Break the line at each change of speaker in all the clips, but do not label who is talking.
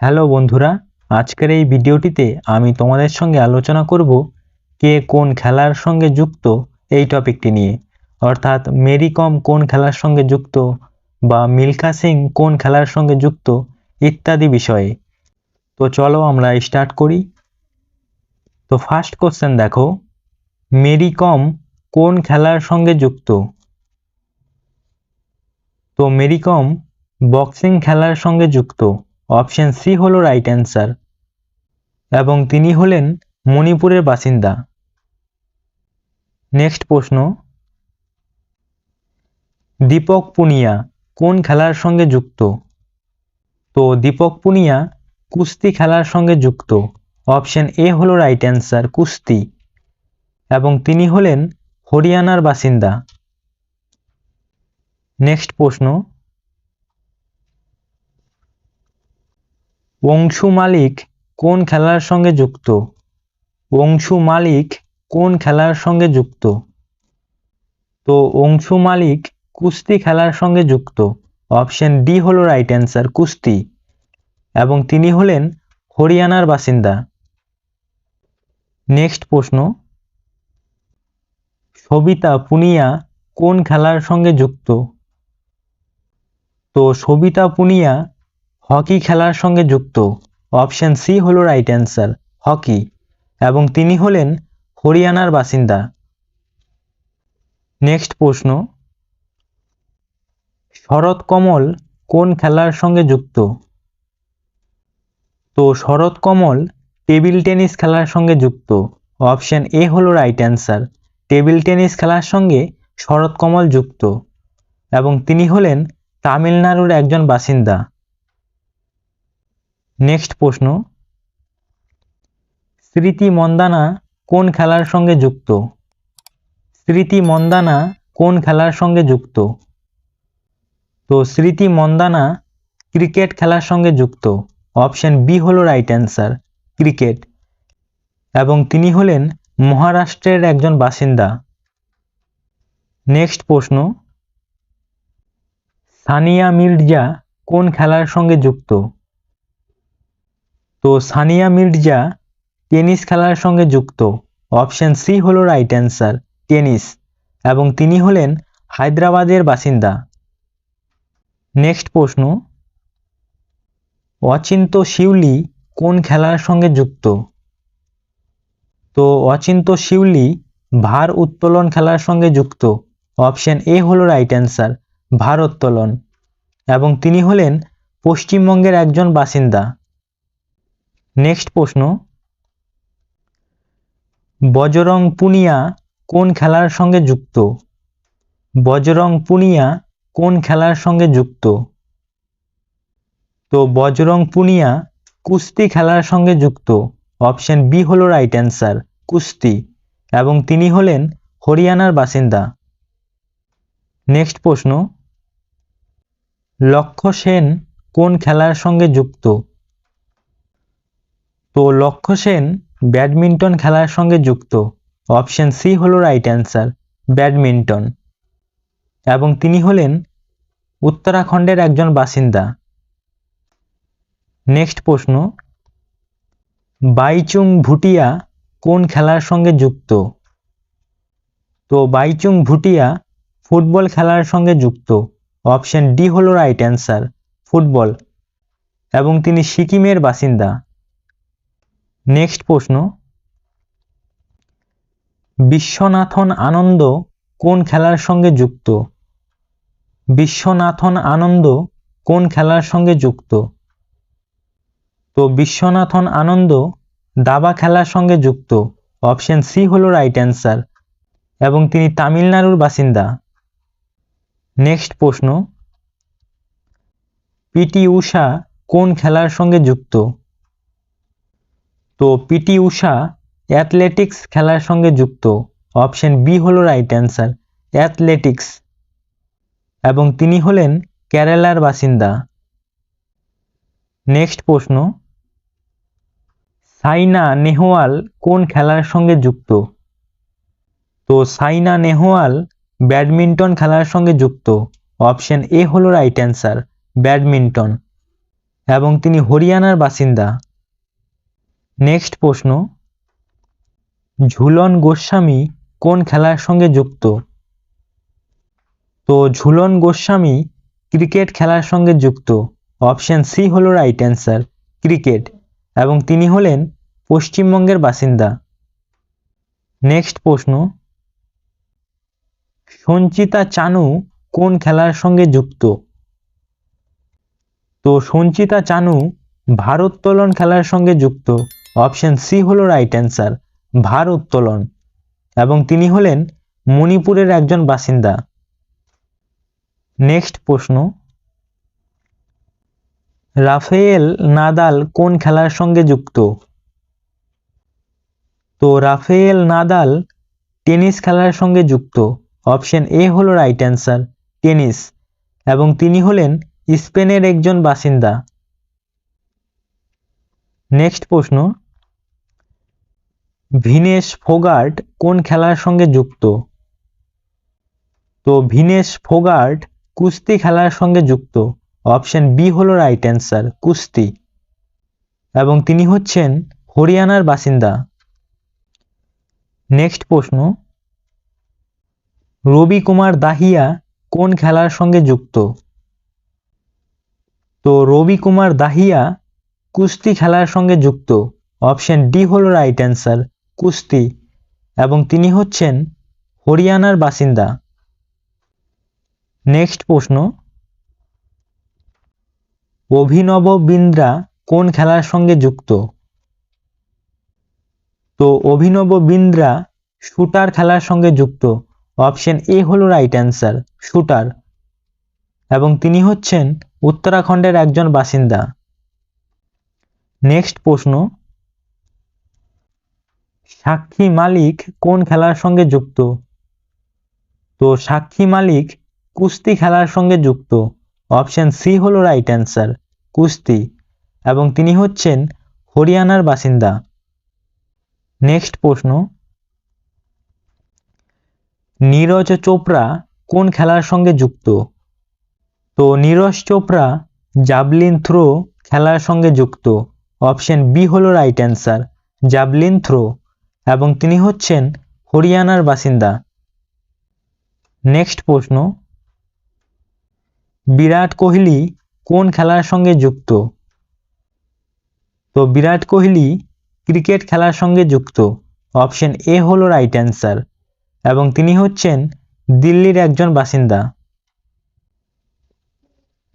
Hello বন্ধুরা, আজকের এই ভিডিওটিতে আমি তোমাদের সঙ্গে আলোচনা করব কে কোন খেলার সঙ্গে যুক্ত এই টপিকটি নিয়ে। অর্থাৎ মেরি কম কোন খেলার সঙ্গে যুক্ত বা মিল্খা সিং কোন খেলার সঙ্গে যুক্ত ইত্যাদি বিষয়ে। তো চলো আমরা স্টার্ট করি। তো ফার্স্ট কোশ্চেন দেখো, মেরি কম কোন খেলার সঙ্গে যুক্ত? তো মেরি কম বক্সিং খেলার সঙ্গে যুক্ত। অপশন সি হলো রাইট অ্যান্সার এবং তিনি হলেন মণিপুরের বাসিন্দা। নেক্সট প্রশ্ন, দীপক পুনিয়া কোন খেলার সঙ্গে যুক্ত? তো দীপক পুনিয়া কুস্তি খেলার সঙ্গে যুক্ত। অপশন এ হলো রাইট অ্যান্সার কুস্তি। এবং তিনি হলেন হরিয়ানার বাসিন্দা। নেক্সট প্রশ্ন অংশু মালিক কোন খেলার সঙ্গে যুক্ত? অংশু মালিক কোন খেলার সঙ্গে যুক্ত? তো অংশু মালিক কুস্তি খেলার সঙ্গে যুক্ত। অপশন ডি হলো রাইট অ্যান্সার কুস্তি। এবং তিনি হলেন হরিয়ানার বাসিন্দা। নেক্সট প্রশ্ন। সবিতা পুনিয়া কোন খেলার সঙ্গে যুক্ত? তো সবিতা পুনিয়া হকি খেলার সঙ্গে যুক্ত। অপশন সি হলো রাইট অ্যান্সার হকি। এবং তিনি হলেন হরিয়ানার বাসিন্দা। নেক্সট প্রশ্ন, শরৎ কমল কোন খেলার সঙ্গে যুক্ত? তো শরৎ কমল টেবিল টেনিস খেলার সঙ্গে যুক্ত। অপশন এ হলো রাইট অ্যান্সার টেবিল টেনিস খেলার সঙ্গে শরৎ কমল যুক্ত। এবং তিনি হলেন তামিলনাড়ুর একজন বাসিন্দা। নেক্সট প্রশ্ন, স্মৃতি মন্দানা কোন খেলার সঙ্গে যুক্ত? স্মৃতি মন্দানা কোন খেলার সঙ্গে যুক্ত? তো স্মৃতি মন্দানা ক্রিকেট খেলার সঙ্গে যুক্ত। অপশন বি হলো রাইট অ্যান্সার ক্রিকেট। এবং তিনি হলেন মহারাষ্ট্রের একজন বাসিন্দা। নেক্সট প্রশ্ন, সানিয়া মির্জা কোন খেলার সঙ্গে যুক্ত? তো সানিয়া মির্জা টেনিস খেলার সঙ্গে যুক্ত। অপশন সি হলো রাইট অ্যান্সার টেনিস। এবং তিনি হলেন হায়দ্রাবাদের বাসিন্দা। নেক্সট প্রশ্ন, অচিন্ত শিউলি কোন খেলার সঙ্গে যুক্ত? তো অচিন্ত শিউলি ভার উত্তোলন খেলার সঙ্গে যুক্ত। অপশন এ হলো রাইট অ্যান্সার ভার উত্তোলন। এবং তিনি হলেন পশ্চিমবঙ্গের একজন বাসিন্দা। নেক্সট প্রশ্ন বজরং পুনিয়া কোন খেলার সঙ্গে যুক্ত? বজরং পুনিয়া কোন খেলার সঙ্গে যুক্ত? তো বজরং পুনিয়া কুস্তি খেলার সঙ্গে যুক্ত। অপশন বি হলো রাইট অ্যান্সার কুস্তি। এবং তিনি হলেন হরিয়ানার বাসিন্দা। নেক্সট প্রশ্ন, লক্ষ্য সেন কোন খেলার সঙ্গে যুক্ত? তো লক্ষ্য সেন, ব্যাডমিন্টন খেলার সঙ্গে যুক্ত। অপশন সি হলো রাইট অ্যান্সার, ব্যাডমিন্টন। এবং তিনি হলেন উত্তরাখণ্ডের একজন বাসিন্দা। নেক্সট প্রশ্ন, বাইচুং ভুটিয়া কোন খেলার সঙ্গে যুক্ত? তো বাইচুং ভুটিয়া ফুটবল খেলার সঙ্গে যুক্ত। অপশন ডি হলো রাইট অ্যান্সার, ফুটবল। এবং তিনি সিকিমের বাসিন্দা। নেক্সট প্রশ্ন। বিশ্বনাথন আনন্দ কোন খেলার সঙ্গে যুক্ত? বিশ্বনাথন আনন্দ কোন খেলার সঙ্গে যুক্ত? তো বিশ্বনাথন আনন্দ দাবা খেলার সঙ্গে যুক্ত। অপশন সি হলো রাইট অ্যান্সার। এবং তিনি তামিলনাড়ুর বাসিন্দা। নেক্সট প্রশ্ন। পিটি উষা কোন খেলার সঙ্গে যুক্ত? তো পিটি উষা অ্যাথলেটিক্স খেলার সঙ্গে যুক্ত। অপশন বি হলো রাইট অ্যান্সার অ্যাথলেটিক্স। এবং তিনি হলেন কেরালার বাসিন্দা। নেক্সট প্রশ্ন, সাইনা নেহওয়াল কোন খেলার সঙ্গে যুক্ত? তো সাইনা নেহওয়াল ব্যাডমিন্টন খেলার সঙ্গে যুক্ত। অপশন এ হলো রাইট অ্যান্সার ব্যাডমিন্টন। এবং তিনি হরিয়ানার বাসিন্দা। নেক্সট প্রশ্ন, ঝুলন গোস্বামী কোন খেলার সঙ্গে যুক্ত? তো ঝুলন গোস্বামী ক্রিকেট খেলার সঙ্গে যুক্ত। অপশন সি হলো রাইট অ্যান্সার ক্রিকেট। এবং তিনি হলেন পশ্চিমবঙ্গের বাসিন্দা। নেক্সট প্রশ্ন, সঞ্চিতা চানু কোন খেলার সঙ্গে যুক্ত? তো সঞ্চিতা চানু ভারোত্তোলন খেলার সঙ্গে যুক্ত। অপশন সি হলো রাইট অ্যান্সার ভার উত্তোলন এবং তিনি হলেন মণিপুরের একজন বাসিন্দা। নেক্সট প্রশ্ন রাফেয়েল নাদাল কোন খেলার সঙ্গে যুক্ত? তো রাফেয়েল নাদাল টেনিস খেলার সঙ্গে যুক্ত। অপশন এ হলো রাইট অ্যান্সার টেনিস। এবং তিনি হলেন স্পেনের একজন বাসিন্দা। নেক্সট প্রশ্ন ভিনেশ ফোগার্ট কোন খেলার সঙ্গে যুক্ত? তো ভিনেশ ফোগার্ট কুস্তি খেলার সঙ্গে যুক্ত। অপশন বি হলো রাইট অ্যান্সার, কুস্তি। এবং তিনি হচ্ছেন হরিয়ানার বাসিন্দা। নেক্সট প্রশ্ন। রবি কুমার দাহিয়া কোন খেলার সঙ্গে যুক্ত? তো রবি কুমার দাহিয়া কুস্তি খেলার সঙ্গে যুক্ত। অপশন ডি হলো রাইট অ্যান্সার কুস্তি এবং তিনি হচ্ছেন হরিয়ানার বাসিন্দা। নেক্সট প্রশ্ন। অভিনব বিন্দ্রা কোন খেলার সঙ্গে যুক্ত? তো অভিনব বিন্দ্রা শুটার খেলার সঙ্গে যুক্ত। অপশন এ হলো রাইট অ্যান্সার শুটার। এবং তিনি হচ্ছেন উত্তরাখণ্ডের একজন বাসিন্দা। নেক্সট প্রশ্ন। সাক্ষী মালিক কোন খেলার সঙ্গে যুক্ত? তো সাক্ষী মালিক কুস্তি খেলার সঙ্গে যুক্ত। অপশন সি হলো রাইট অ্যান্সার কুস্তি। এবং তিনি হচ্ছেন হরিয়ানার বাসিন্দা। নেক্সট প্রশ্ন। নীরজ চোপড়া কোন খেলার সঙ্গে যুক্ত? তো নীরজ চোপড়া জাবলিন থ্রো খেলার সঙ্গে যুক্ত। অপশন বি হলো রাইট অ্যান্সার জাবলিন থ্রো। এবং তিনি হচ্ছেন হরিয়ানার বাসিন্দা। নেক্সট প্রশ্ন। বিরাট কোহলি কোন খেলার সঙ্গে যুক্ত? তো বিরাট কোহলি ক্রিকেট খেলার সঙ্গে যুক্ত। অপশন এ হলো রাইট অ্যান্সার এবং তিনি হচ্ছেন দিল্লির একজন বাসিন্দা।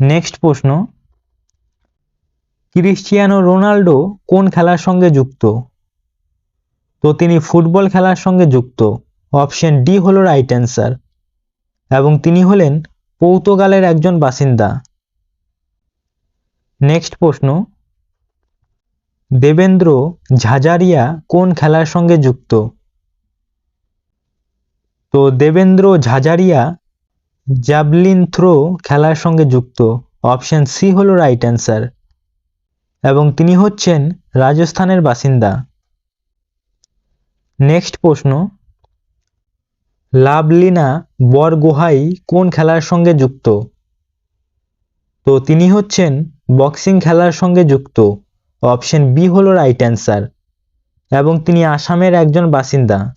নেক্সট প্রশ্ন। ক্রিশ্চিয়ানো রোনাল্ডো কোন খেলার সঙ্গে যুক্ত? তো তিনি ফুটবল খেলার সঙ্গে যুক্ত। অপশন ডি হলো রাইট অ্যান্সার এবং তিনি হলেন পর্তুগালের একজন বাসিন্দা। নেক্সট প্রশ্ন। দেবেন্দ্র ঝাঝারিয়া কোন খেলার সঙ্গে যুক্ত? তো দেবেন্দ্র ঝাঝারিয়া জ্যাভলিন থ্রো খেলার সঙ্গে যুক্ত। অপশন সি হলো রাইট অ্যান্সার এবং তিনি হচ্ছেন রাজস্থানের বাসিন্দা। নেক্সট প্রশ্ন লাভলিনা বরগোহাই কোন খেলার সঙ্গে যুক্ত? তো তিনি হচ্ছেন বক্সিং খেলার সঙ্গে যুক্ত। অপশন বি হলো রাইট অ্যান্সার। এবং তিনি আসামের একজন বাসিন্দা।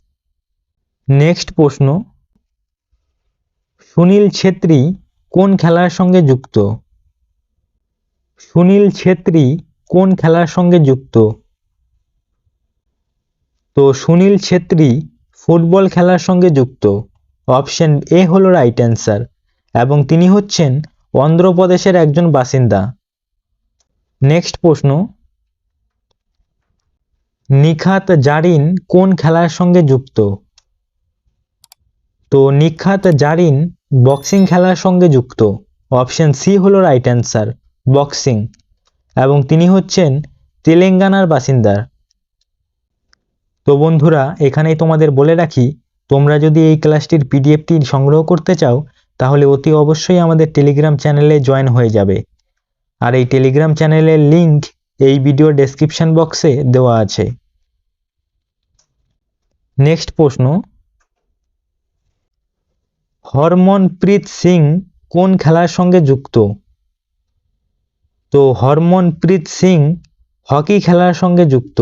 নেক্সট প্রশ্ন, সুনীল ছেত্রী কোন খেলার সঙ্গে যুক্ত? সুনীল ছেত্রী কোন খেলার সঙ্গে যুক্ত? তো সুনীল ছেত্রী ফুটবল খেলার সঙ্গে যুক্ত। অপশন এ হলো রাইট অ্যান্সার এবং তিনি হচ্ছেন অন্ধ্রপ্রদেশের একজন বাসিন্দা। নেক্সট প্রশ্ন। নিখাত জারিন কোন খেলার সঙ্গে যুক্ত? তো নিখাত জারিন বক্সিং খেলার সঙ্গে যুক্ত। অপশন সি হলো রাইট অ্যান্সার বক্সিং এবং তিনি হচ্ছেন তেলেঙ্গানার বাসিন্দা। তো বন্ধুরা, এখানেই তোমাদের বলে রাখি, তোমরা যদি এই ক্লাসটির পিডিএফটি সংগ্রহ করতে চাও, তাহলে অতি অবশ্যই আমাদের টেলিগ্রাম চ্যানেলে জয়েন হয়ে যাবে। আর এই টেলিগ্রাম চ্যানেলের লিংক এই ভিডিও ডেসক্রিপশন বক্সে দেওয়া আছে। নেক্সট প্রশ্ন, হরমনপ্রীত সিং কোন খেলার সঙ্গে যুক্ত? তো হরমনপ্রীত সিং হকি খেলার সঙ্গে যুক্ত।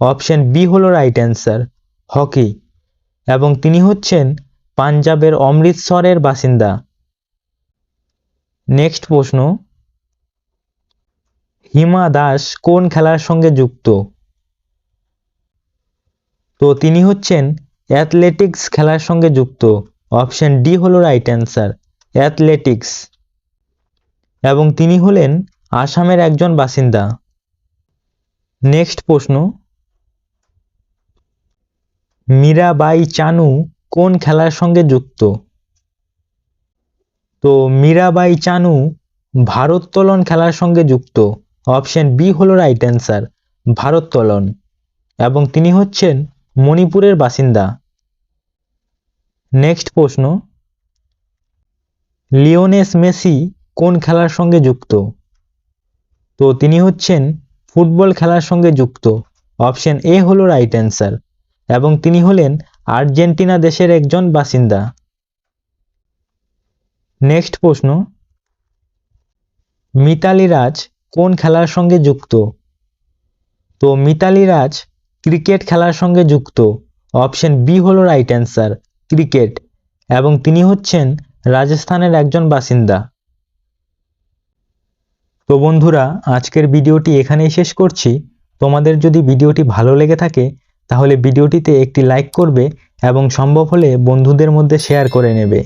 অপশন বি হলো রাইট অ্যান্সার হকি। এবং তিনি হচ্ছেন পাঞ্জাবের অমৃতসরের বাসিন্দা। নেক্সট প্রশ্ন, হিমা দাস কোন খেলার সঙ্গে যুক্ত? তো তিনি হচ্ছেন অ্যাথলেটিক্স খেলার সঙ্গে যুক্ত। অপশন ডি হলো রাইট অ্যান্সার অ্যাথলেটিক্স এবং তিনি হলেন আসামের একজন বাসিন্দা। নেক্সট প্রশ্ন মীরাবাই চানু কোন খেলার সঙ্গে যুক্ত? তো মীরাবাই চানু ভারোত্তোলন খেলার সঙ্গে যুক্ত। অপশন বি হলো রাইট অ্যান্সার ভারোত্তোলন এবং তিনি হচ্ছেন মণিপুরের বাসিন্দা। নেক্সট প্রশ্ন, লিওনেস মেসি কোন খেলার সঙ্গে যুক্ত? তো তিনি হচ্ছেন ফুটবল খেলার সঙ্গে যুক্ত। অপশন এ হলো রাইট অ্যান্সার এবং তিনি হলেন আর্জেন্টিনা দেশের একজন বাসিন্দা। নেক্সট প্রশ্ন। মিতালি রাজ কোন খেলার সঙ্গে যুক্ত? তো মিতালি রাজ ক্রিকেট খেলার সঙ্গে যুক্ত। অপশন বি হলো রাইট অ্যান্সার, ক্রিকেট। এবং তিনি হচ্ছেন রাজস্থানের একজন বাসিন্দা। তো বন্ধুরা, আজকের ভিডিওটি এখানেই শেষ করছি। তোমাদের যদি ভিডিওটি ভালো লেগে থাকে তাহলে ভিডিওটিতে একটি লাইক করবে এবং সম্ভব হলে বন্ধুদের মধ্যে শেয়ার করে নেবে।